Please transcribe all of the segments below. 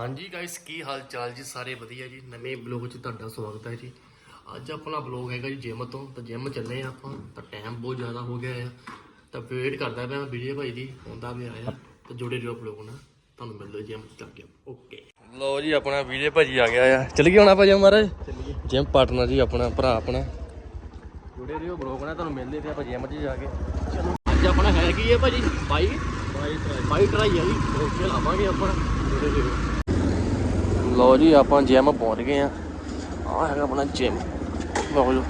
ਹਾਂਜੀ ਗਾਇਸ ਕੀ ਹਾਲ ਚਾਲ ਜੀ ਸਾਰੇ? ਵਧੀਆ ਜੀ। ਨਵੇਂ ਬਲੌਗ 'ਚ ਤੁਹਾਡਾ ਸਵਾਗਤ ਹੈ ਜੀ। ਅੱਜ ਆਪਣਾ ਬਲੌਗ ਹੈਗਾ ਜੀ ਜਿਮ ਤੋਂ। ਤਾਂ ਜਿਮ ਚੱਲੇ ਆ ਆਪਾਂ। ਤਾਂ ਟਾਈਮ ਬਹੁਤ ਜ਼ਿਆਦਾ ਹੋ ਗਿਆ ਆ। ਤਾਂ ਵੇਟ ਕਰਦਾ ਪਿਆ ਮੈਂ ਵਿਜੇ ਭਾਈ ਦੀ। ਆਉਂਦਾ ਵੀ ਆਇਆ। ਤਾਂ ਜੁੜੇ ਰਹੋ ਬਲੌਗ ਨਾਲ। ਤੁਹਾਨੂੰ ਮਿਲਦੇ ਜਿਮ ਚੱਲ ਕੇ। ਓਕੇ ਲੋ ਜੀ ਆਪਣਾ ਵਿਜੇ ਭਾਜੀ ਆ ਗਿਆ ਆ। ਚੱਲ ਗਿਆ ਹੋਣਾ ਭਾਜੀ ਮਹਾਰਾਜ? ਜਿਮ ਪਾਰਟਨਰ ਜੀ ਆਪਣਾ ਭਰਾ ਆਪਣਾ। ਜੁੜੇ ਰਹੋ ਬਲੌਗ ਨਾਲ ਤੁਹਾਨੂੰ ਮਿਲਦੇ ਤੇ ਆਪਾਂ ਜਿਮ 'ਚ ਜਾ ਕੇ। ਚਲੋ ਅੱਜ ਆਪਣਾ ਹੈ ਕੀ ਹੈ ਭਾਜੀ? ਬਾਈ? ਬਾਈ ਟਰਾਈ। ਆ ਜੀ। ਓਕੇ ਲਾਵਾਂਗੇ ਆਪਾਂ। ਜੁੜੇ ਰਹੋ। ਲੋ ਜੀ ਆਪਾਂ ਜਿਮ ਪਹੁੰਚ ਗਏ ਆ ਆ ਹੈਗਾ ਆਪਣਾ ਜਿਮ ਲੋ ਜੀ।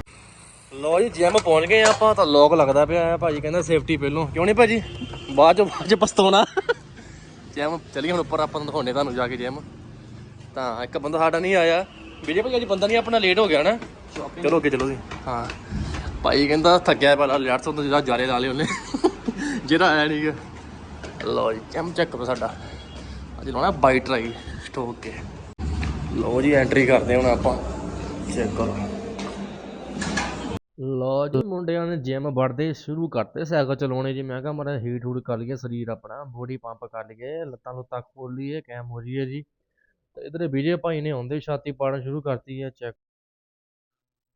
ਲੋ ਜੀ ਜਿਮ ਪਹੁੰਚ ਗਏ ਆਪਾਂ ਤਾਂ ਲੋਕ ਲੱਗਦਾ ਪਿਆ ਆ ਭਾਜੀ ਕਹਿੰਦਾ ਸੇਫਟੀ ਪਹਿਲੋਂ। ਕਿਉਂ ਨਹੀਂ ਭਾਜੀ? ਬਾਅਦ ਚ ਬਾਅਦ ਚ ਪਛਤਾਉਣਾ। ਜਿਮ ਚਲੀਏ ਹੁਣ ਉੱਪਰ ਆਪਾਂ ਦਿਖਾਉਣੇ ਤੁਹਾਨੂੰ ਜਾ ਕੇ ਜਿਮ ਤਾਂ ਇੱਕ ਬੰਦਾ ਸਾਡਾ ਨਹੀਂ ਆਇਆ। ਵੀਰੇ ਭਾਜੀ ਅੱਜ ਬੰਦਾ ਨਹੀਂ ਆਪਣਾ ਲੇਟ ਹੋ ਗਿਆ ਨਾ। ਚਲੋ ਅੱਗੇ ਚਲੋ ਜੀ। ਹਾਂ। ਭਾਈ ਕਹਿੰਦਾ ਥੱਕਿਆ ਪਹਿਲਾਂ ਲਿਆੜ ਤੋਂ ਜਿਹੜਾ ਜਾਰੇ ਲਾ ਲਏ ਉਹਨੇ। ਜਿਹੜਾ ਆਇਆ ਨਹੀਂਗਾ ਲੋ ਜੀ ਜਿਮ ਚੈੱਕ ਸਾਡਾ। ਅੱਜ ਲਾਉਣਾ ਬਾਈਟ ਟਰਾਈ ਸਟੋਕ ਕੇ। ਲੋ ਜੀ ਐਂਟਰੀ ਕਰਦੇ ਹੁਣ ਆਪਾਂ। ਚੈੱਕ ਕਰੋ। ਲੋ ਜੀ, ਮੁੰਡਿਆਂ ਨੇ ਜਿਮ ਵੜਦੇ ਸ਼ੁਰੂ ਕਰਤੇ, ਸਾਈਕਲ ਚਲਾਉਣੇ ਜੀ। ਮੈਂ ਕਿਹਾ ਮਾੜਾ ਹੀਟ ਹੂਟ ਕਰ ਲਈਏ, ਸਰੀਰ ਆਪਣਾ ਬੋਡੀ ਪੰਪ ਕਰ ਲਈਏ, ਲੱਤਾਂ ਲੁੱਤਾਂ ਖੋਲ ਲਈਏ, ਕੈਮ ਹੋ ਜਾਈਏ ਜੀ। ਤੇ ਇਧਰ ਵਿਜੇ ਭਾਈ ਨੇ ਆਉਂਦੇ ਛਾਤੀ ਪਾੜਨ ਸ਼ੁਰੂ ਕਰਤੀ ਹੈ ਚੈੱਕ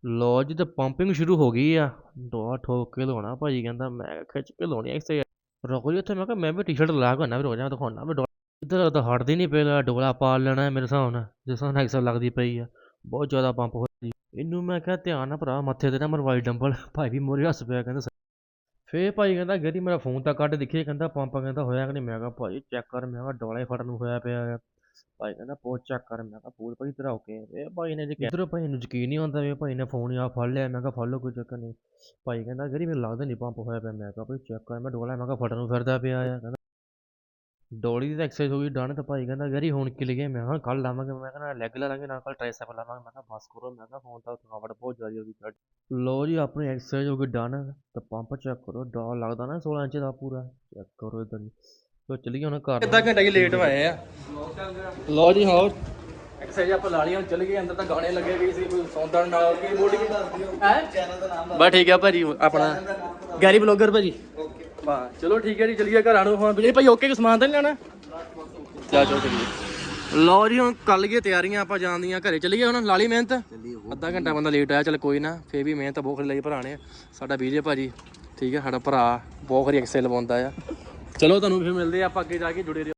ਲੋ ਜੀ, ਤੇ ਪੰਪਿੰਗ ਸ਼ੁਰੂ ਹੋ ਗਈ ਆ। ਡੋਆ ਠੋਕ ਕੇ ਲਾਉਣਾ ਭਾਜੀ ਕਹਿੰਦਾ ਮੈਂ ਖਿੱਚ ਕੇ ਲਾਉਣੀ ਐਕਸੇ ਰੁਕੋ ਜੀ, ਉੱਥੇ ਮੈਂ ਕਿਹਾ ਮੈਂ ਵੀ ਟੀ-ਸ਼ਰਟ ਲਾ ਕੇ ਆਉਣਾ, ਵੀ ਰੋ ਜਾ ਦਿਖਾਉਣਾ, ਵੀ ਇੱਧਰ ਤਾਂ ਹਟਦੀ ਨਹੀਂ ਪਿਆ ਡੋਲਾ ਪਾ ਲੈਣਾ ਮੇਰੇ ਹਿਸਾਬ ਨਾਲ, ਜਿਸ ਹਿਸਾਬ ਨਾਲ ਐਕਸਲ ਲੱਗਦੀ ਪਈ ਆ। ਬਹੁਤ ਜ਼ਿਆਦਾ ਪੰਪ ਹੋ ਰਹੀ ਇਹਨੂੰ ਮੈਂ ਕਿਹਾ, ਧਿਆਨ ਨਾਲ ਭਰਾ, ਮੱਥੇ ਤੇ ਨਾ ਮਰਵਾਈ ਡੰਬਲ ਭਾਈ ਵੀ ਮੋਰੇ ਹੱਸ ਪਿਆ ਕਹਿੰਦਾ ਫੇਰ ਭਾਈ ਕਹਿੰਦਾ ਗੇਰੀ ਮੇਰਾ ਫੋਨ ਤਾਂ ਕੱਢ ਦੇਖੀਏ ਕਹਿੰਦਾ ਪੰਪ ਕਹਿੰਦਾ ਹੋਇਆ ਕਿ ਨਹੀਂ? ਮੈਂ ਕਿਹਾ, ਭਾਈ ਚੈੱਕ ਕਰ, ਮੈਂ ਕਿਹਾ ਡੋਲਾ ਹੀ ਫੜਨ ਨੂੰ ਹੋਇਆ ਪਿਆ ਆ। ਭਾਈ ਕਹਿੰਦਾ ਪੋਚ ਚੈੱਕ ਕਰ, ਮੈਂ ਕਿਹਾ ਪੂਰ ਭਾਈ ਇਧਰ ਕੇ ਇਹ ਭਾਈ ਨੇ ਜੇ ਇਧਰ ਭਾਈ ਨੂੰ ਯਕੀਨ ਨਹੀਂ ਆਉਂਦਾ ਵੀ ਭਾਈ ਨੇ ਫੋਨ ਹੀ ਆ ਫੜ ਲਿਆ, ਮੈਂ ਕਿਹਾ ਫੜ ਲਓ ਕੋਈ ਚੱਕਰ ਨਹੀਂ ਭਾਈ ਕਹਿੰਦਾ ਗੇਰੀ ਮੈਨੂੰ ਲੱਗਦਾ ਨਹੀਂ ਪੰਪ ਹੋਇਆ ਪਿਆ। ਮੈਂ ਕਿਹਾ, ਭਾਈ ਚੈੱਕ ਕਰ, ਮੈਂ ਡੋਲਾ, ਮੈਂ ਕਿਹਾ ਫੜਨ ਨੂੰ ਫਿਰਦਾ ਪਿਆ ਆ। ਕਹਿੰਦਾ ਡੋਲੀ ਦੀ ਤਾਂ ਐਕਸਰਸਾਈਜ਼ ਹੋ ਗਈ ਡਨ ਤਾਂ ਭਾਈ ਕਹਿੰਦਾ ਗੈਰੀ ਹੁਣ ਕਿ ਲਗੇ ਮੈਂ ਕਿਹਾ ਕੱਲ ਲਾਵਾਂਗੇ। ਮੈਂ ਕਹਿੰਦਾ ਲੈਗ ਲਾਵਾਂਗੇ ਨਾਲ ਕੱਲ ਟ੍ਰਾਈਸੈਪ ਲਾਵਾਂਗੇ। ਮੈਂ ਕਿਹਾ ਬਸ ਕਰੋ। ਮੈਂ ਕਿਹਾ ਫੋਨ ਤਾਂ ਥਕਾਵਟ ਬਹੁਤ ਜ਼ਿਆਦਾ ਹੋ ਗਈ ਸਾਡੀ ਲੋ ਜੀ ਆਪਣੀ ਐਕਸਰਸਾਈਜ਼ ਹੋ ਗਈ ਡਨ ਤਾਂ ਪੰਪ ਚੈੱਕ ਕਰੋ। ਡੋਲ ਲੱਗਦਾ ਨਾ 16 ਇੰਚ ਦਾ ਪੂਰਾ। ਚੈੱਕ ਕਰੋ ਇਦਾਂ ਦੀ ਤੋ ਚਲੀਏ ਹੁਣ ਘਰ। ਕਿੱਦਾਂ ਘੰਟਾ ਹੀ ਲੇਟ ਹੋਏ ਆ? ਲੋ ਜੀ ਹੋਰ। ਐਕਸਰਸਾਈਜ਼ ਆਪਾਂ ਲਾ ਲਈ ਹੁਣ ਚੱਲ ਗਏ ਅੰਦਰ ਤਾਂ ਗਾਣੇ ਲੱਗੇ ਗਏ ਸੀ ਕੋਈ ਸੌਂਦਣ ਨਾਲ ਕੀ ਬੋਡੀ ਕੀ ਦੱਸ ਦਿਓ ਹੈ ਚੈਨਲ ਦਾ ਨਾਮ ਬਸ ਠੀਕ ਆ ਭਾਜੀ ਆਪਣਾ। ਗੈਰੀ ਬਲੌਗਰ ਭਾਜੀ। ਵਾਹ ਚਲੋ ਠੀਕ ਹੈ ਜੀ ਚਲੀਏ ਘਰਾਂ ਨੂੰ ਹੁਣ। ਵੀਰੇ ਭਾਈ ਓਕੇ ਕਿ ਸਮਾਨ ਤਾਂ ਨਹੀਂ ਲੈਣਾ? ਚਾ ਚੋ ਚਲੀਏ। ਲਓ ਜੀ ਹੁਣ ਕੱਲ ਗਏ ਤਿਆਰੀਆਂ ਆਪਾਂ ਜਾਣ ਦੀਆਂ ਘਰੇ। ਚਲੀਏ ਹੁਣ ਲਾਲੀ ਮਿਹਨਤ? ਅੱਧਾ ਘੰਟਾ ਬੰਦਾ ਲੇਟ ਆਇਆ ਚਲ ਕੋਈ ਨਾ ਫੇਰ ਵੀ ਮਿਹਨਤ ਬਹੁਤ ਲਈ ਭਰਾ ਨੇ ਸਾਡਾ ਵੀਜੇ ਭਾਜੀ ਠੀਕ ਹੈ ਸਾਡਾ ਭਰਾ ਬਹੁਤ ਖਰੀ ਐਕਸਲ ਲਵਾਉਂਦਾ ਆ। ਚਲੋ ਤੁਹਾਨੂੰ ਫਿਰ ਮਿਲਦੇ ਆ ਆਪਾਂ ਅੱਗੇ ਜਾ ਕੇ ਜੁੜੇ ਰਹੋ।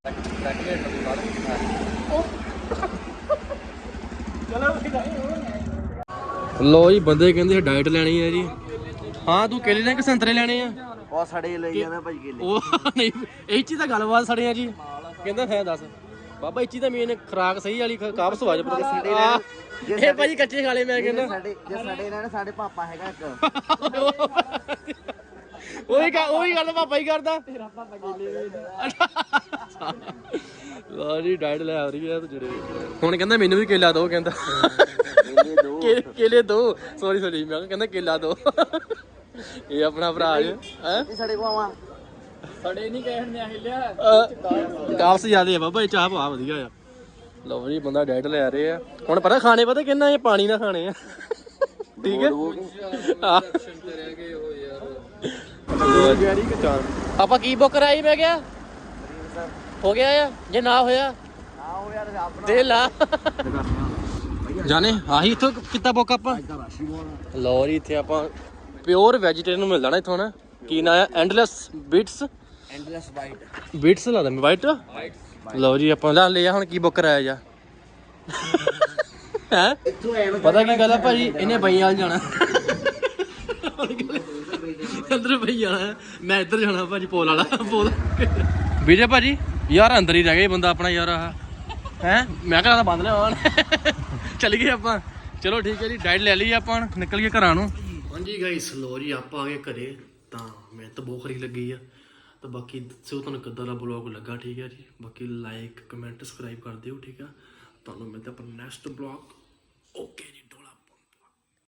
ਲੋ ਜੀ ਬੰਦੇ ਕਹਿੰਦੇ ਡਾਈਟ ਲੈਣੀ ਹੈ ਜੀ। ਹਾਂ ਤੂੰ ਕੇਲੇ ਲੈਣੇ ਕਿ ਸੰਤਰੇ ਲੈਣੇ ਆ? ਉਹ ਸੜੇ ਲਈ ਜਾਂਦਾ ਭਾਈ ਕੇਲੇ। ਉਹ ਨਹੀਂ ਇਹ ਚੀ ਤਾਂ ਗੱਲਬਾਤ ਸੜਿਆ ਜੀ। ਕਹਿੰਦਾ ਹੈ ਦੱਸ ਬਾਬਾ ਇੱਚੀ ਤਾਂ ਮੇਨ ਖਰਾਕ ਸਹੀ ਵਾਲੀ ਕਾਬ ਸਵਾਜ ਪਰ ਆ, ਇਹ ਭਾਜੀ ਕੱਚੇ ਖਾਲੇ ਮੈਂ ਕਹਿੰਦਾ। ਸਾਡੇ ਜੇ ਸਾਡੇ ਲੈਣੇ ਸਾਡੇ ਪਾਪਾ ਹੈਗਾ ਇੱਕ। ਉਹੀ ਗੱਲ ਉਹੀ ਗੱਲ ਪਾਪਾ ਹੀ ਕਰਦਾ। ਤੇਰਾ ਪਾਪਾ ਕੇਲੇ ਲੋ ਜੀ ਡਾਈਟ ਲੈ ਆ ਰਹੀ ਹੈ ਤੇ ਜੁੜੇ ਹੁਣ ਕਹਿੰਦਾ ਮੈਨੂੰ ਵੀ ਕੇਲਾ ਦਿਓ ਕਹਿੰਦਾ। ਕੇਲੇ ਦੋ। ਕੇਲੇ ਦੋ। ਸੌਰੀ ਸੌਰੀ ਮੈਂ ਕਿਹਾ ਕਹਿੰਦਾ ਕੇਲਾ ਦੋ। ਇਹ ਆਪਣਾ ਭਰਾ ਜੀ ਹੈ। ਸਾਡੇ ਕੋ ਆਵਾਂ ਸਾਡੇ ਨਹੀਂ ਕਹਿਣ ਨੇ ਹਿੱਲਿਆ। ਕਾਫਸ ਜ਼ਿਆਦੇ ਆ ਬਾਬਾ ਇਹ ਚਾਹ ਪਾ ਵਧੀਆ ਆ। ਲਓ ਜੀ ਬੰਦਾ ਡਾਈਟ ਲੈ ਰਹੇ। ਆ ਹੁਣ ਪਤਾ ਖਾਣੇ ਪਤਾ ਕਿੰਨਾ ਇਹ ਪਾਣੀ ਨਾ ਖਾਣੇ ਆ। ਠੀਕ ਹੈ। ਆਪਾਂ ਕੀ ਬੁੱਕ ਕਰਾਈ ਮੈਂ ਕਿਹਾ? ਹੋ ਗਿਆ ਆ? ਜੇ ਨਾ ਹੋਇਆ? ਆਓ ਯਾਰ ਆਪਣਾ ਦੇ ਲਾ। ਜਾਨੇ ਆਹੀ ਇੱਥੋਂ ਕਿੱਤਾ ਬੁੱਕ ਆਪਾਂ? ਲਓ ਜੀ ਇੱਥੇ ਆਪਾਂ ਪਿਓਰ ਵੈਜੀਟੇਰੀਅਨ ਮਿਲਦਾ ਨਾ ਇੱਥੋਂ ਨਾ। ਕੀ ਨਾਂ ਆ? Endless beats endless white beats ਲਾ ਦੇ ਵਾਈਟ ਲਓ ਜੀ ਆਪਾਂ ਲੈ ਲਿਆ ਹੁਣ ਕੀ ਬੁੱਕ ਕਰਾਇਆ ਜਾ। ਹੈ? ਪਤਾ ਕੀ ਗੱਲ ਆ ਭਾਜੀ? ਇਹਨੇ ਬਈ ਵਾਲ ਜਾਣਾ। ਅੰਦਰ ਬਈ ਜਾਣਾ ਮੈਂ ਇੱਧਰ ਜਾਣਾ ਭਾਜੀ ਪੋਲ ਵਾਲਾ। ਪੋਲ ਵੀਰੇ ਭਾਜੀ ਯਾਰ ਅੰਦਰ ਹੀ ਰਹਿ ਗਿਆ ਬੰਦਾ ਆਪਣਾ ਯਾਰ ਆਹ। ਹੈ? ਮੈਂ ਕਹਿੰਦਾ ਬੰਦ ਲਿਆ। ਹੁਣ ਚੱਲ ਗਏ ਆਪਾਂ। ਚਲੋ ਠੀਕ ਹੈ ਜੀ ਡਾਈਟ ਲੈ ਲਈ ਆਪਾਂ ਨਿਕਲ ਗਏ ਘਰਾਂ ਨੂੰ। ਹਾਂਜੀ ਗਾਇਸ ਲੋ ਜੀ, ਆਪਾਂ ਆ ਗਏ ਘਰੇ, ਤਾਂ ਮੈਂ ਤਾਂ ਬਹੁਤ ਖਰੀ ਲੱਗੀ ਆ। ਤਾਂ ਬਾਕੀ ਦੱਸਿਓ ਤੁਹਾਨੂੰ ਕਿੱਦਾਂ ਦਾ ਬਲੌਗ ਲੱਗਾ, ਠੀਕ ਹੈ ਜੀ? ਬਾਕੀ ਲਾਈਕ ਕਮੈਂਟ ਸਬਸਕ੍ਰਾਈਬ ਕਰ ਦਿਓ, ਠੀਕ ਆ? ਤੁਹਾਨੂੰ ਮਿਲਦਾ ਆਪਾਂ ਨੈਕਸਟ ਬਲੌਗ ਓਕੇ